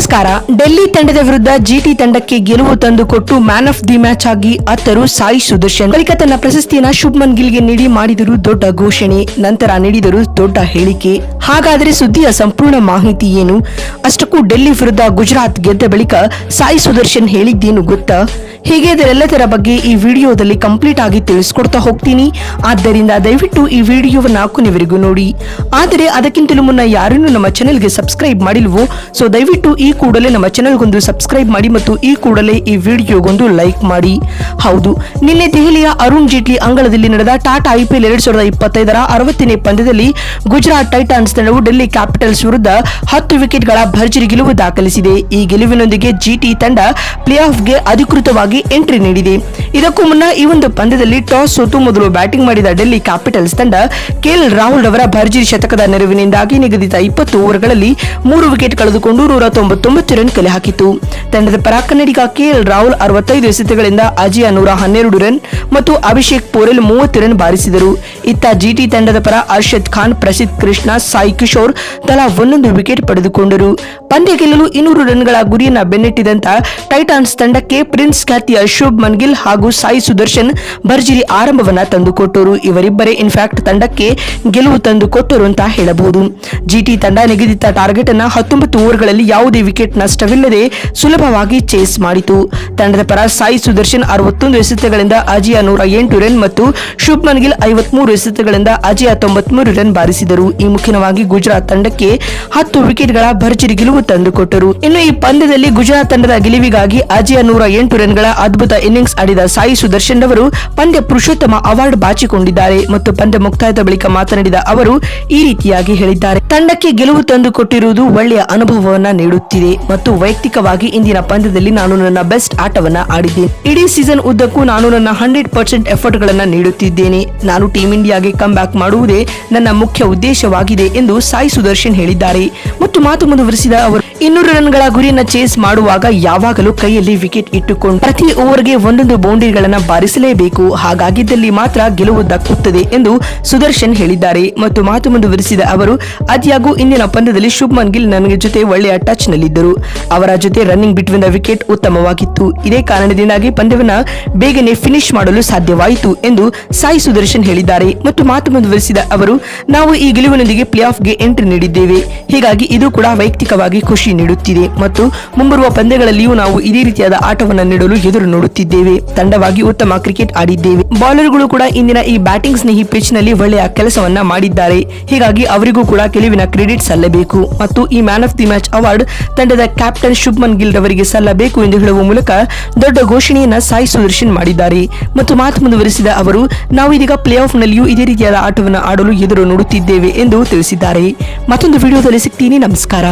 ನಮಸ್ಕಾರ. ಡೆಲ್ಲಿ ತಂಡದ ವಿರುದ್ಧ ಜಿಟಿ ತಂಡಕ್ಕೆ ಗೆಲುವು ತಂದುಕೊಟ್ಟು ಮ್ಯಾನ್ ಆಫ್ ದಿ ಮ್ಯಾಚ್ ಆಗಿ ಅತ್ತರು ಸಾಯಿ ಸುದರ್ಶನ್. ಬಳಿಕ ತನ್ನ ಪ್ರಶಸ್ತಿಯನ್ನ ಶುಭ್ಮನ್ ಗಿಲ್ಗೆ ನೀಡಿ ಮಾಡಿದರು ದೊಡ್ಡ ಘೋಷಣೆ. ನಂತರ ನೀಡಿದರು ದೊಡ್ಡ ಹೇಳಿಕೆ. ಹಾಗಾದರೆ ಸುದ್ದಿಯ ಸಂಪೂರ್ಣ ಮಾಹಿತಿ ಏನು? ಅಷ್ಟಕ್ಕೂ ಡೆಲ್ಲಿ ವಿರುದ್ಧ ಗುಜರಾತ್ ಗೆದ್ದ ಬಳಿಕ ಸಾಯಿ ಸುದರ್ಶನ್ ಹೇಳಿದ್ದೇನು ಗೊತ್ತಾ? ಹೀಗೆ ಇದರೆಲ್ಲದರ ಬಗ್ಗೆ ಈ ವಿಡಿಯೋದಲ್ಲಿ ಕಂಪ್ಲೀಟ್ ಆಗಿ ತಿಳಿಸ್ಕೊಡ್ತಾ ಹೋಗ್ತೀನಿ. ಆದ್ದರಿಂದ ದಯವಿಟ್ಟು ಈ ವಿಡಿಯೋವನ್ನು ಕೊನೆವರೆಗೂ ನೋಡಿ. ಆದರೆ ಅದಕ್ಕಿಂತಲೂ ಮುನ್ನ ಯಾರನ್ನೂ ನಮ್ಮ ಚಾನೆಲ್ಗೆ ಸಬ್ಸ್ಕ್ರೈಬ್ ಮಾಡಿಲ್ವೋ ಸೊ ದಯವಿಟ್ಟು ಈ ಕೂಡಲೇ ನಮ್ಮ ಚಾನೆಲ್ಗೊಂದು ಸಬ್ಸ್ಕ್ರೈಬ್ ಮಾಡಿ ಮತ್ತು ಈ ಕೂಡಲೇ ಈ ವಿಡಿಯೋಗೊಂದು ಲೈಕ್ ಮಾಡಿ. ಹೌದು, ನಿನ್ನೆ ದೆಹಲಿಯ ಅರುಣ್ ಜೇಟ್ಲಿ ಅಂಗಳದಲ್ಲಿ ನಡೆದ ಟಾಟಾ ಐಪಿಎಲ್ ಎರಡ್ ಸಾವಿರದ ಇಪ್ಪತ್ತೈದರ ಅರವತ್ತನೇ ಪಂದ್ಯದಲ್ಲಿ ಗುಜರಾತ್ ಟೈಟಾನ್ಸ್ ತಂಡವು ಡೆಲ್ಲಿ ಕ್ಯಾಪಿಟಲ್ಸ್ ವಿರುದ್ಧ ಹತ್ತು ವಿಕೆಟ್ಗಳ ಭರ್ಜರಿ ಗೆಲುವು ದಾಖಲಿಸಿದೆ. ಈ ಗೆಲುವಿನೊಂದಿಗೆ ಜಿಟಿ ತಂಡ ಪ್ಲೇ ಆಫ್ಗೆ ಅಧಿಕೃತವಾಗಿ ಎಂಟ್ರಿ ನೀಡಿದೆ. ಇದಕ್ಕೂ ಮುನ್ನ ಈ ಒಂದು ಪಂದ್ಯದಲ್ಲಿ ಟಾಸ್ ಸೋತು ಮೊದಲು ಬ್ಯಾಟಿಂಗ್ ಮಾಡಿದ ಡೆಲ್ಲಿ ಕ್ಯಾಪಿಟಲ್ಸ್ ತಂಡ ಕೆಎಲ್ ರಾಹುಲ್ ಅವರ ಭರ್ಜರಿ ಶತಕದ ನೆರವಿನಿಂದಾಗಿ ನಿಗದಿತ ಇಪ್ಪತ್ತು ಓವರ್ಗಳಲ್ಲಿ ಮೂರು ವಿಕೆಟ್ ಕಳೆದುಕೊಂಡು ನೂರ ತೊಂಬತ್ತೊಂಬತ್ತು ರನ್ ಕಲೆ ಹಾಕಿತು ತಂಡದ ಪರ ಕನ್ನಡಿಗ ಕೆಎಲ್ ರಾಹುಲ್ ಅರವತ್ತೈದು ಎಸೆತಗಳಿಂದ ಅಜಯ ನೂರ ಹನ್ನೆರಡು ರನ್ ಮತ್ತು ಅಭಿಷೇಕ್ ಪೋರೆಲ್ ಮೂವತ್ತು ರನ್ ಬಾರಿಸಿದರು. ಇತ್ತ ಜಿಟಿ ತಂಡದ ಪರ ಅರ್ಷದ್ ಖಾನ್, ಪ್ರಸಿದ್ಧ ಕೃಷ್ಣ, ಸಾಯಿ ಕಿಶೋರ್ ತಲಾ ಒಂದೊಂದು ವಿಕೆಟ್ ಪಡೆದುಕೊಂಡರು. ಪಂದ್ಯ ಗೆಲ್ಲಲು ಇನ್ನೂರು ರನ್ಗಳ ಗುರಿಯನ್ನು ಬೆನ್ನಟ್ಟಿದಂತ ಟೈಟಾನ್ಸ್ ತಂಡಕ್ಕೆ ಪ್ರಿನ್ಸ್ ಖ್ಯಾತಿಯ ಶುಭ್ ಮನ್ಗಿಲ್ ಹಾಗೂ ಸಾಯಿ ಸುದರ್ಶನ್ ಭರ್ಜರಿ ಆರಂಭವನ್ನ ತಂದುಕೊಟ್ಟರು ಇವರಿಬ್ಬರೇ ಇನ್ಫ್ಯಾಕ್ಟ್ ತಂಡಕ್ಕೆ ಗೆಲುವು ತಂದುಕೊಟ್ಟರು ಅಂತ ಹೇಳಬಹುದು. ಜಿಟಿ ತಂಡ ನಿಗದಿತ ಟಾರ್ಗೆಟ್ ಅನ್ನ ಹತ್ತೊಂಬತ್ತು ಓವರ್ಗಳಲ್ಲಿ ಯಾವುದೇ ವಿಕೆಟ್ ನಷ್ಟವಿಲ್ಲದೆ ಸುಲಭವಾಗಿ ಚೇಸ್ ಮಾಡಿತು. ತಂಡದ ಪರ ಸಾಯಿ ಸುದರ್ಶನ್ ಅರವತ್ತೊಂದು ಎಸೆತಗಳಿಂದ ಅಜಿಯ ನೂರ ಎಂಟು ರನ್ ಮತ್ತು ಶುಭ್ಮನ್ ಗಿಲ್ ಐವತ್ಮೂರು ಎಸೆತಗಳಿಂದ ಅಜಿಯ ತೊಂಬತ್ಮೂರು ರನ್ ಬಾರಿಸಿದರು. ಈ ಮುಖ್ಯವಾಗಿ ಗುಜರಾತ್ ತಂಡಕ್ಕೆ ಹತ್ತು ವಿಕೆಟ್ಗಳ ಭರ್ಜರಿ ಗೆಲುವು ತಂದುಕೊಟ್ಟರು ಇನ್ನು ಈ ಪಂದ್ಯದಲ್ಲಿ ಗುಜರಾತ್ ತಂಡದ ಗೆಲುವಿಗಾಗಿ ಅಜಿಯ ನೂರ ಎಂಟು ರನ್ಗಳ ಅದ್ಭುತ ಇನ್ನಿಂಗ್ಸ್ ಆಡಿದ ಸಾಯಿ ಸುದರ್ಶನ್ ಅವರು ಪಂದ್ಯ ಪುರುಷೋತ್ತಮ ಅವಾರ್ಡ್ ಬಾಚಿಕೊಂಡಿದ್ದಾರೆ ಮತ್ತು ಪಂದ್ಯ ಮುಕ್ತಾಯದ ಬಳಿಕ ಮಾತನಾಡಿದ ಅವರು, ಈ ರೀತಿಯಾಗಿ ಹೇಳಿದ್ದಾರೆ. ತಂಡಕ್ಕೆ ಗೆಲುವು ತಂದುಕೊಟ್ಟಿರುವುದು ಒಳ್ಳೆಯ ಅನುಭವವನ್ನ ನೀಡುತ್ತಿದೆ ಮತ್ತು ವೈಯಕ್ತಿಕವಾಗಿ ಇಂದಿನ ಪಂದ್ಯದಲ್ಲಿ ನಾನು ನನ್ನ ಬೆಸ್ಟ್ ಆಟವನ್ನ ಆಡಿದ್ದೇನೆ. ಇಡೀ ಸೀಸನ್ ಉದ್ದಕ್ಕೂ ನಾನು ನನ್ನ ಹಂಡ್ರೆಡ್ ಪರ್ಸೆಂಟ್ ಎಫರ್ಟ್ ಗಳನ್ನ ನೀಡುತ್ತಿದ್ದೇನೆ. ನಾನು ಟೀಮ್ ಇಂಡಿಯಾಗೆ ಕಮ್ ಬ್ಯಾಕ್ ಮಾಡುವುದೇ ನನ್ನ ಮುಖ್ಯ ಉದ್ದೇಶವಾಗಿದೆ ಎಂದು ಸಾಯಿ ಸುದರ್ಶನ್ ಹೇಳಿದ್ದಾರೆ. ಮತ್ತು ಮಾತು ಮುಂದುವರಿಸಿದ ಅವರು, ಇನ್ನೂರು ರನ್ಗಳ ಗುರಿಯನ್ನ ಚೇಸ್ ಮಾಡುವಾಗ ಯಾವಾಗಲೂ ಕೈಯಲ್ಲಿ ವಿಕೆಟ್ ಇಟ್ಟುಕೊಂಡು ಪ್ರತಿ ಓವರ್ಗೆ ಒಂದೊಂದು ಬೌಂಡರಿಗಳನ್ನ ಬಾರಿಸಲೇಬೇಕು. ಹಾಗಾಗಿದ್ದಲ್ಲಿ ಮಾತ್ರ ಗೆಲುವು ದಕ್ಕುತ್ತದೆ ಎಂದು ಸುದರ್ಶನ್ ಹೇಳಿದ್ದಾರೆ. ಮತ್ತು ಮಾತು ಮುಂದುವರಿಸಿದ ಅವರು ಅದ್ಯಾಗೂ ಇಂದಿನ ಪಂದ್ಯದಲ್ಲಿ ಶುಭ್ಮನ್ ಗಿಲ್ ನನಗೆ ಜೊತೆ ಒಳ್ಳೆಯ ಟಚ್ ನಲ್ಲಿದ್ದರು ಅವರ ಜೊತೆ ರನ್ನಿಂಗ್ ಬಿಟ್ವೀನ್ ವಿಕೆಟ್ ಉತ್ತಮವಾಗಿತ್ತು. ಇದೇ ಕಾರಣದಿಂದಾಗಿ ಪಂದ್ಯವನ್ನು ಬೇಗನೆ ಫಿನಿಶ್ ಮಾಡಲು ಸಾಧ್ಯವಾಯಿತು ಎಂದು ಸಾಯಿ ಸುದರ್ಶನ್ ಹೇಳಿದ್ದಾರೆ. ಮತ್ತು ಮಾತು ಮುಂದುವರಿಸಿದ ಅವರು, ನಾವು ಈ ಗೆಲುವಿನೊಂದಿಗೆ ಪ್ಲೇ ಆಫ್ಗೆ ಎಂಟ್ರಿ ನೀಡಿದ್ದೇವೆ. ಹೀಗಾಗಿ ಇದು ಕೂಡ ವೈಯಕ್ತಿಕವಾಗಿ ಖುಷಿ ನೀಡುತ್ತಿದೆ. ಮತ್ತು ಮುಂಬರುವ ಪಂದ್ಯಗಳಲ್ಲಿಯೂ ನಾವು ಇದೇ ರೀತಿಯಾದ ಆಟವನ್ನು ನೀಡಲು ಎದುರು ನೋಡುತ್ತಿದ್ದೇವೆ. ತಂಡವಾಗಿ ಉತ್ತಮ ಕ್ರಿಕೆಟ್ ಆಡಿದ್ದೇವೆ. ಬೌಲರ್ಗಳು ಕೂಡ ಇಂದಿನ ಈ ಬ್ಯಾಟಿಂಗ್ ಸ್ನೇಹಿ ಪಿಚ್ನಲ್ಲಿ ಒಳ್ಳೆಯ ಕೆಲಸವನ್ನ ಮಾಡಿದ್ದಾರೆ. ಹೀಗಾಗಿ ಅವರಿಗೂ ಕೂಡ ಕೆಲವಿನ ಕ್ರೆಡಿಟ್ ಸಲ್ಲಬೇಕು. ಮತ್ತು ಈ man of the match award ತಂಡದ ಕ್ಯಾಪ್ಟನ್ ಶುಭ್ಮನ್ ಗಿಲ್ ರವರಿಗೆ ಸಲ್ಲಬೇಕು ಎಂದು ಹೇಳುವ ಮೂಲಕ ದೊಡ್ಡ ಘೋಷಣೆಯನ್ನ ಸಾಯಿ ಸುದರ್ಶನ್ ಮಾಡಿದ್ದಾರೆ. ಮತ್ತು ಮಾತು ಮುಂದುವರಿಸಿದ ಅವರು ನಾವು ಇದೀಗ ಪ್ಲೇ ಆಫ್ ನಲ್ಲಿಯೂ ಇದೇ ರೀತಿಯಾದ ಆಟವನ್ನು ಆಡಲು ಎದುರು ನೋಡುತ್ತಿದ್ದೇವೆ ಎಂದು ತಿಳಿಸಿದ್ದಾರೆ. ಮತ್ತೊಂದು ವಿಡಿಯೋದಲ್ಲಿ ಸಿಗ್ತೀನಿ. ನಮಸ್ಕಾರ.